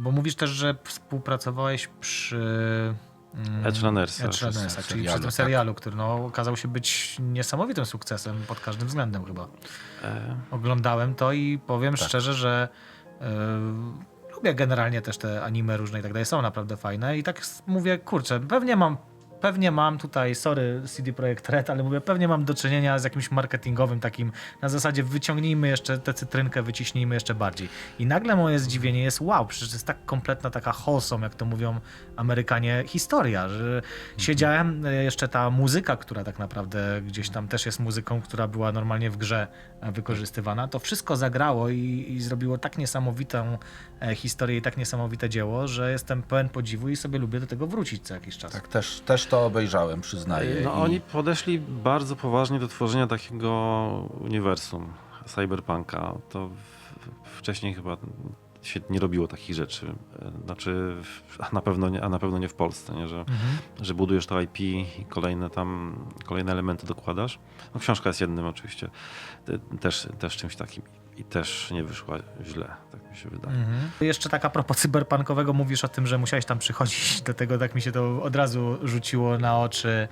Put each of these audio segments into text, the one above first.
Bo mówisz też, że współpracowałeś przy mm, Edge Runnersa. Edge Runnersa, czyli serialu, przy tym tak. serialu, który no, okazał się być niesamowitym sukcesem pod każdym względem chyba. E, Oglądałem to i powiem Tak. szczerze, że e, lubię generalnie też te anime różne i tak dalej, są naprawdę fajne i tak mówię, kurczę, pewnie mam Pewnie mam tutaj, sorry CD Projekt Red, ale mówię, pewnie mam do czynienia z jakimś marketingowym takim, na zasadzie wyciągnijmy jeszcze tę cytrynkę, wyciśnijmy jeszcze bardziej. I nagle moje zdziwienie jest, wow, przecież to jest tak kompletna taka wholesome, jak to mówią Amerykanie, historia, że siedziałem, e, jeszcze ta muzyka, która tak naprawdę gdzieś tam też jest muzyką, która była normalnie w grze e, wykorzystywana, to wszystko zagrało i, i zrobiło tak niesamowitą e, historię i tak niesamowite dzieło, że jestem pełen podziwu i sobie lubię do tego wrócić co jakiś czas. Tak, też, też to obejrzałem, przyznaję. No I- oni podeszli bardzo poważnie do tworzenia takiego uniwersum cyberpunka. To wcześniej chyba się nie robiło takich rzeczy. Znaczy, a na pewno nie, a na pewno nie w Polsce, nie? Że, Mhm. że budujesz to IP i kolejne tam, kolejne elementy dokładasz. No książka jest jednym oczywiście, te- też, też czymś takim. I też nie wyszła źle, mi się wydaje. Mhm. Jeszcze tak a propos cyberpunkowego, mówisz o tym, że musiałeś tam przychodzić do tego, tak mi się to od razu rzuciło na oczy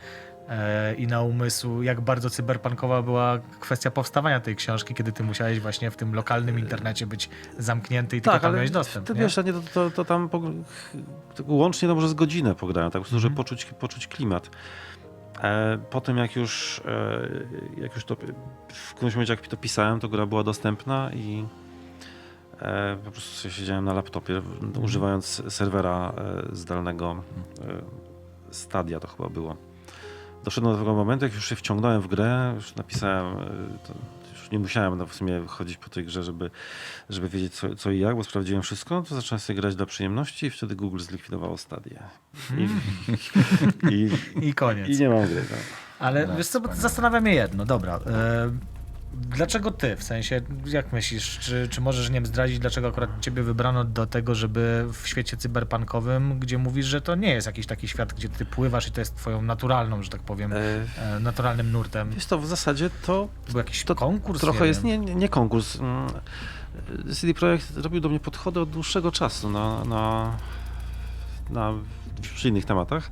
e, i na umysł, jak bardzo cyberpunkowa była kwestia powstawania tej książki, kiedy ty musiałeś właśnie w tym lokalnym internecie być zamknięty i tylko tam miałeś dostęp. to nie? wiesz, nie, to, to, to tam po, to łącznie to może z godzinę pograłem, tak po prostu, Mhm. żeby poczuć, poczuć klimat. E, po tym jak już, e, jak już to w którymś momencie jak to pisałem, to gra była dostępna i e, po prostu siedziałem na laptopie, używając serwera e, zdalnego e, Stadia to chyba było. Doszedłem do tego momentu, jak już się wciągnąłem w grę, już napisałem, e, to już nie musiałem no, w sumie chodzić po tej grze, żeby, żeby wiedzieć co, co i jak, bo sprawdziłem wszystko, to zacząłem sobie grać dla przyjemności i wtedy Google zlikwidowało Stadię. I, i, I koniec. i nie mam gry. No. Ale No, wiesz co, bo wspaniale. zastanawia mnie jedno, dobra. E, dlaczego ty? W sensie, jak myślisz, czy, czy możesz, nie wiem, zdradzić, dlaczego akurat ciebie wybrano do tego, żeby w świecie cyberpunkowym, gdzie mówisz, że to nie jest jakiś taki świat, gdzie ty pływasz i to jest twoją naturalną, że tak powiem, E, e, naturalnym nurtem. Wiesz to w zasadzie to Był jakiś to konkurs? trochę jest, nie, nie konkurs. Mm, CD Projekt robił do mnie podchody od dłuższego czasu na, na, na przy innych tematach.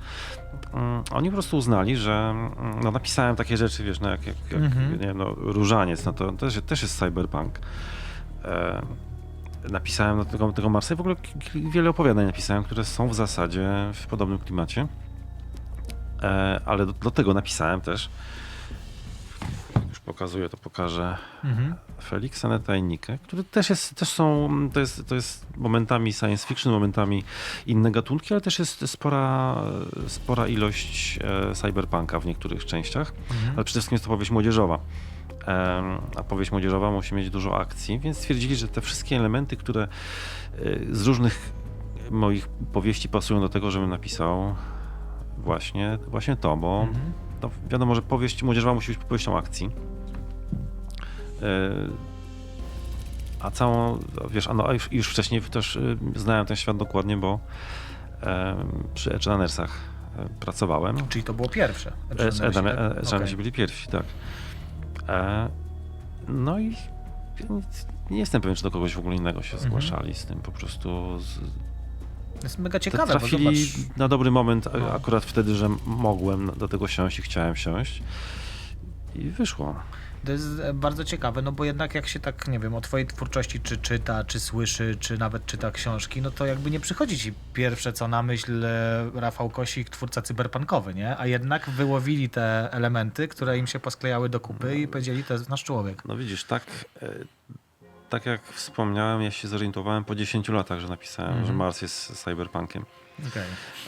Mm, Oni po prostu uznali, że mm, no, napisałem takie rzeczy, wiesz, no, jak, jak, jak Mhm. nie wiem, no, Różaniec, no to też, też jest cyberpunk. E, napisałem no, tego, tego Marsa i w ogóle wiele opowiadań napisałem, które są w zasadzie w podobnym klimacie. E, ale do, do tego napisałem też, pokazuję, to pokażę Mhm. Feliksa Neta i Nikę, które też, jest, też są, to jest, to jest momentami science fiction, momentami inne gatunki, ale też jest spora, spora ilość e, cyberpunka w niektórych częściach, Mhm. ale przede wszystkim jest to powieść młodzieżowa. A powieść młodzieżowa musi mieć dużo akcji, więc stwierdzili, że te wszystkie elementy, które e, z różnych moich powieści pasują do tego, żebym napisał właśnie, właśnie to, bo Mhm. no, wiadomo, że powieść młodzieżowa musi być powieścią akcji. Yy, A całą, wiesz, no, już, już wcześniej też y, znałem ten świat dokładnie, bo em, przy Edge Runnersach e, pracowałem. Czyli to było pierwsze. Edge Edge Edge Runnersi, tak? Okej. byli pierwsi, tak. E, No i nie, jestem pewien, czy do kogoś w ogóle innego się Mhm. zgłaszali z tym, po prostu z, To jest mega ciekawe, bo trafili zobacz, na dobry moment, No. akurat wtedy, że mogłem do tego siąść i chciałem siąść. I wyszło. To jest e, bardzo ciekawe, no bo jednak jak się tak, nie wiem, o twojej twórczości czy czyta, czy słyszy, czy nawet czyta książki, no to jakby nie przychodzi ci pierwsze co na myśl e, Rafał Kosik, twórca cyberpunkowy, nie? A jednak wyłowili te elementy, które im się posklejały do kupy i powiedzieli, to jest nasz człowiek. No widzisz, tak, e, tak jak wspomniałem, ja się zorientowałem po 10 latach, że napisałem, Mhm. że Mars jest cyberpunkiem,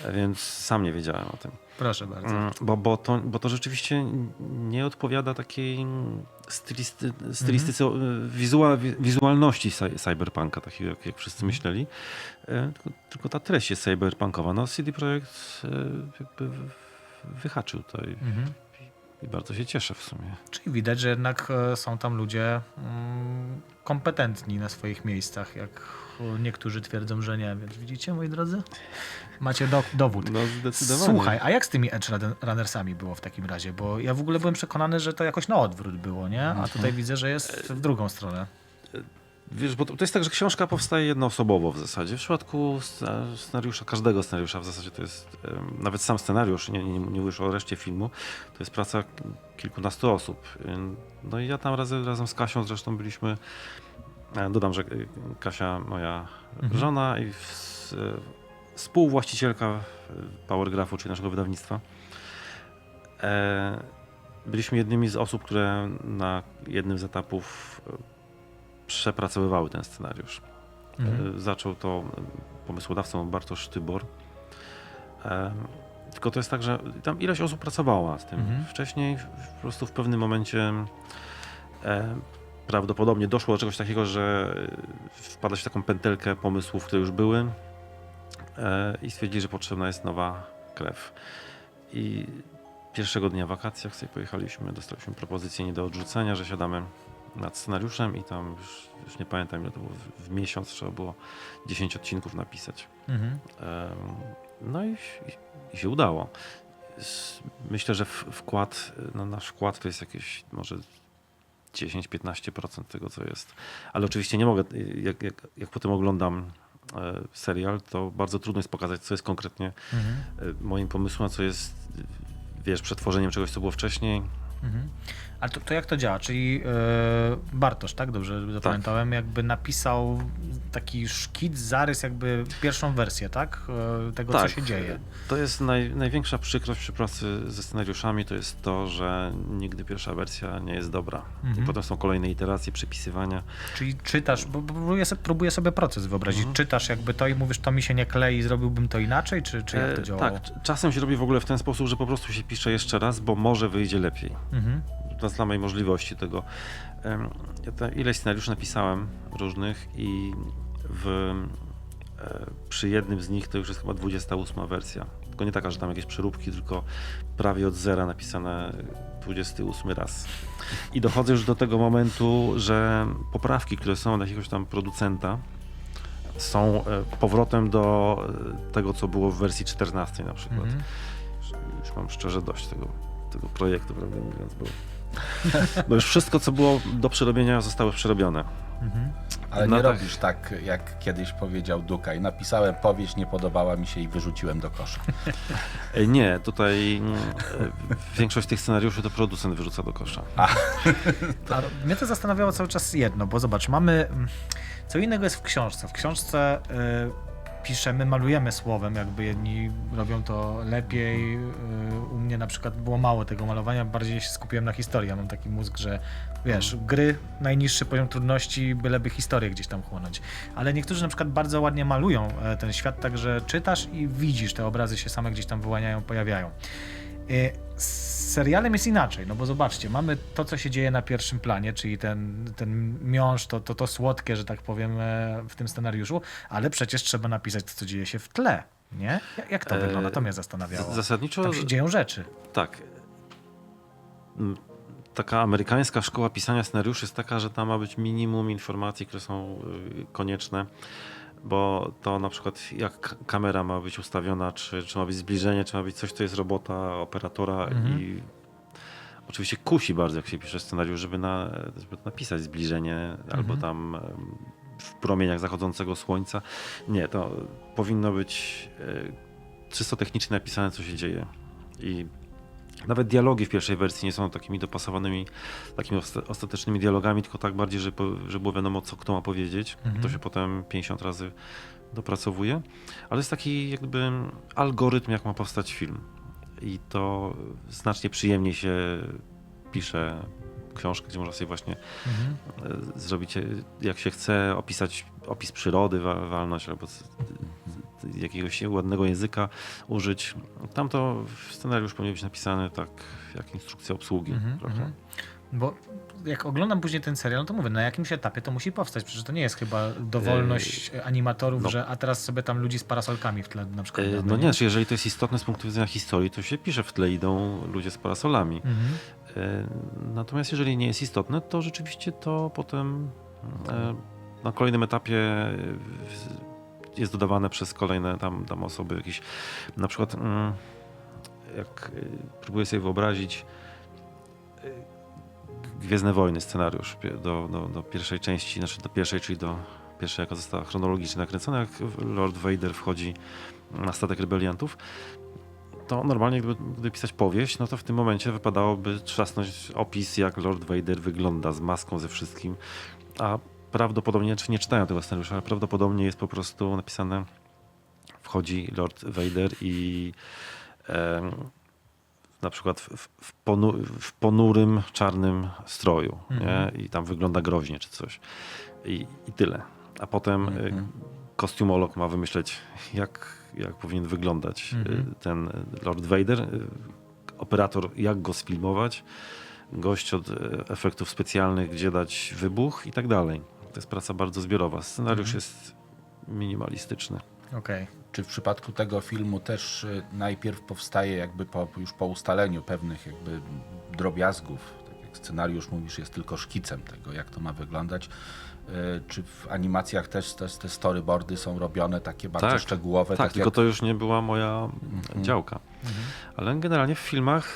E, więc sam nie wiedziałem o tym. proszę bardzo. Mm, Bo, bo, to, bo to rzeczywiście nie odpowiada takiej stylisty, stylistyce Mhm. e, wizua, wi- wizualności cy- cyberpunka, takiej jak, jak wszyscy Mhm. myśleli. E, Tylko, tylko ta treść jest cyberpunkowa. No CD Projekt e, jakby wyhaczył to i, Mhm. I bardzo się cieszę w sumie. Czyli widać, że jednak e, są tam ludzie mm, kompetentni na swoich miejscach, jak e, niektórzy twierdzą, że nie. Więc widzicie, moi drodzy? Macie do, dowód. No zdecydowanie. Słuchaj, a jak z tymi Edge Run- Runnersami było w takim razie? Bo ja w ogóle byłem przekonany, że to jakoś na odwrót było, nie? A Mhm. tutaj widzę, że jest w drugą stronę. Wiesz, bo to, to jest tak, że książka powstaje jednoosobowo w zasadzie. W przypadku scenariusza, każdego scenariusza w zasadzie to jest, nawet sam scenariusz, nie, nie, nie mówisz o reszcie filmu, to jest praca kilkunastu osób. No i ja tam razem, razem z Kasią zresztą byliśmy, e, dodam, że y, Kasia, moja Mhm. żona i w, e, współwłaścicielka Powergraphu, czyli naszego wydawnictwa. E, byliśmy jednymi z osób, które na jednym z etapów e, przepracowywały ten scenariusz. Mhm. E, Zaczął to e, pomysłodawcą Bartosz Sztybor. E, Tylko to jest tak, że tam ileś osób pracowało nad tym. Mhm. Wcześniej po prostu w pewnym momencie prawdopodobnie doszło do czegoś takiego, że wpada się w taką pętelkę pomysłów, które już były i stwierdzili, że potrzebna jest nowa krew. I pierwszego dnia wakacji, jak sobie pojechaliśmy, dostaliśmy propozycję nie do odrzucenia, że siadamy nad scenariuszem i tam już, już nie pamiętam ile to było, w, miesiąc trzeba było 10 odcinków napisać. Mhm. No i, i, się udało. Myślę, że wkład, no nasz wkład to jest jakieś może 10-15% tego, co jest. Ale oczywiście nie mogę, jak, jak, jak potem oglądam e, serial, to bardzo trudno jest pokazać, co jest konkretnie Mhm. e, moim pomysłem, a co jest, wiesz, przetworzeniem czegoś, co było wcześniej. Mhm. Ale to, to jak to działa? Czyli e, Bartosz, tak? Dobrze zapamiętałem, jakby napisał taki szkic, zarys, jakby pierwszą wersję, tak? E, tego, co się dzieje. To jest naj, największa przykrość przy pracy ze scenariuszami, to jest to, że nigdy pierwsza wersja nie jest dobra. Mhm. I potem są kolejne iteracje, przepisywania. Czyli czytasz, bo bo próbuję sobie, próbuję sobie proces wyobrazić. Mhm. Czytasz jakby to i mówisz, to mi się nie klei, zrobiłbym to inaczej, czy, czy jak to E, działało? Tak, czasem się robi w ogóle w ten sposób, że po prostu się pisze jeszcze raz, bo może wyjdzie lepiej. Mhm. Dla samej możliwości tego. Ja te ileś scenariuszy napisałem różnych i w, e, przy jednym z nich to już jest chyba 28 wersja. Tylko nie taka, że tam jakieś przeróbki, tylko prawie od zera napisane 28 raz. I dochodzę już do tego momentu, że poprawki, które są od jakiegoś tam producenta, są e, powrotem do e, tego, co było w wersji 14 na przykład. Mhm. Już, już mam szczerze dość tego, tego projektu, prawdę mówiąc, bo, bo już wszystko, co było do przerobienia, zostało przerobione. Mhm. Ale No nie tak. robisz tak, jak kiedyś powiedział Dukaj. Napisałem powieść, nie podobała mi się i wyrzuciłem do kosza. E, Nie, tutaj e, większość tych scenariuszy to producent wyrzuca do kosza. A mnie to zastanawiało cały czas jedno, bo zobacz, mamy. Co innego jest w książce. W książce y, piszemy, malujemy słowem, jakby jedni robią to lepiej. y, U mnie na przykład było mało tego malowania, bardziej się skupiłem na historii. Ja mam taki mózg, że wiesz, gry, najniższy poziom trudności, byleby historię gdzieś tam chłonąć. Ale niektórzy na przykład bardzo ładnie malują e, ten świat, tak że czytasz i widzisz, te obrazy się same gdzieś tam wyłaniają, pojawiają. Z serialem jest inaczej, no bo zobaczcie, mamy to, co się dzieje na pierwszym planie, czyli ten, ten miąższ, to, to, to słodkie, że tak powiem, e, w tym scenariuszu, ale przecież trzeba napisać to, co dzieje się w tle, nie? Jak- to E, wygląda? To mnie zastanawiało. Zasadniczo Tam się dzieją rzeczy. tak. Mm, Taka amerykańska szkoła pisania scenariuszy jest taka, że tam ma być minimum informacji, które są y, konieczne, bo to na przykład jak kamera ma być ustawiona, czy, czy ma być zbliżenie, czy ma być coś, co jest robota operatora Mhm. i oczywiście kusi bardzo, jak się pisze scenariusz, żeby, na, żeby napisać zbliżenie albo Mhm. tam em, w promieniach zachodzącego słońca. Nie, to powinno być e, czysto technicznie napisane, co się dzieje. I nawet dialogi w pierwszej wersji nie są takimi dopasowanymi, takimi osta- ostatecznymi dialogami, tylko tak bardziej, żeby, żeby było wiadomo, co kto ma powiedzieć. Mhm. To się potem 50 razy dopracowuje. Ale jest taki jakby algorytm, jak ma powstać film. I to znacznie przyjemniej się pisze książkę, gdzie można sobie właśnie Mhm. e, zrobić, e, jak się chce, opisać opis przyrody, wa- walność albo jakiegoś ładnego języka użyć. Tam to scenariusz powinien być napisany tak jak instrukcja obsługi. Trochę. mhm. Bo jak oglądam później ten serial, no to mówię, na jakimś etapie to musi powstać. Przecież to nie jest chyba dowolność animatorów, no. że a teraz sobie tam ludzi z parasolkami w tle na przykład. No nie, czy jeżeli to jest istotne z punktu widzenia historii, to się pisze w tle idą ludzie z parasolami. Mhm. E, Natomiast jeżeli nie jest istotne, to rzeczywiście to potem e, na kolejnym etapie jest dodawane przez kolejne tam, tam osoby jakieś, na przykład mm, jak e, próbuję sobie wyobrazić, e, Gwiezdne Wojny scenariusz do, do, do pierwszej części, znaczy do pierwszej, czyli do pierwszej, jaka została chronologicznie nakręcona, jak Lord Vader wchodzi na statek rebeliantów, to normalnie gdyby, gdyby pisać powieść, no to w tym momencie wypadałoby trzasnąć opis, jak Lord Vader wygląda z maską, ze wszystkim, a prawdopodobnie, czy nie czytają tego scenariusza, ale prawdopodobnie jest po prostu napisane wchodzi Lord Vader i em, na przykład w, w, ponu, w ponurym, czarnym stroju Mhm. nie? i tam wygląda groźnie czy coś. I, i tyle. A potem y, Mhm. kostiumolog ma wymyśleć, jak, jak powinien wyglądać y, Mhm. ten Lord Vader. y, Operator, jak go sfilmować. Gość od y, efektów specjalnych, gdzie dać wybuch i tak dalej. To jest praca bardzo zbiorowa. Scenariusz Mhm. jest minimalistyczny. Okej. Czy w przypadku tego filmu też y, najpierw powstaje jakby po, już po ustaleniu pewnych jakby drobiazgów, tak jak scenariusz mówisz, jest tylko szkicem tego, jak to ma wyglądać. y, Czy w animacjach też te, te storyboardy są robione takie bardzo Tak, szczegółowe? Tak, tak tylko jak... to już nie była moja Mhm. działka. Ale generalnie w filmach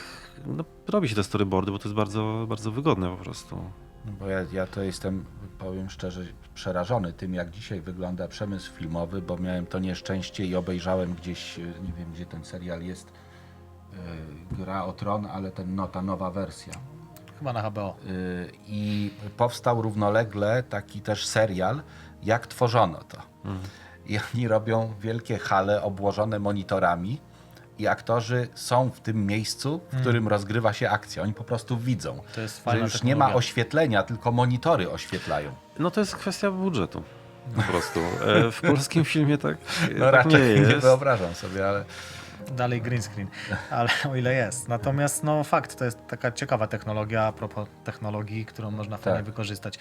no, robi się te storyboardy, bo to jest bardzo, bardzo wygodne po prostu. No Bo ja, ja to jestem, powiem szczerze, przerażony tym, jak dzisiaj wygląda przemysł filmowy, bo miałem to nieszczęście i obejrzałem gdzieś, y, nie wiem gdzie ten serial jest, y, Gra o Tron, ale ten, no, ta nowa wersja. Chyba na HBO. Y, I powstał równolegle taki też serial, jak tworzono to. I oni robią wielkie hale obłożone monitorami i aktorzy są w tym miejscu, w którym rozgrywa się akcja. Oni po prostu widzą, To jest że fajna już nie ma oświetlenia, tylko monitory oświetlają. No to jest kwestia budżetu. Po prostu. E, W polskim filmie tak, No tak nie raczej nie, jest. wyobrażam sobie, ale Dalej green screen, ale o ile jest. Natomiast no fakt, to jest taka ciekawa technologia a propos technologii, którą można fajnie Tak. wykorzystać.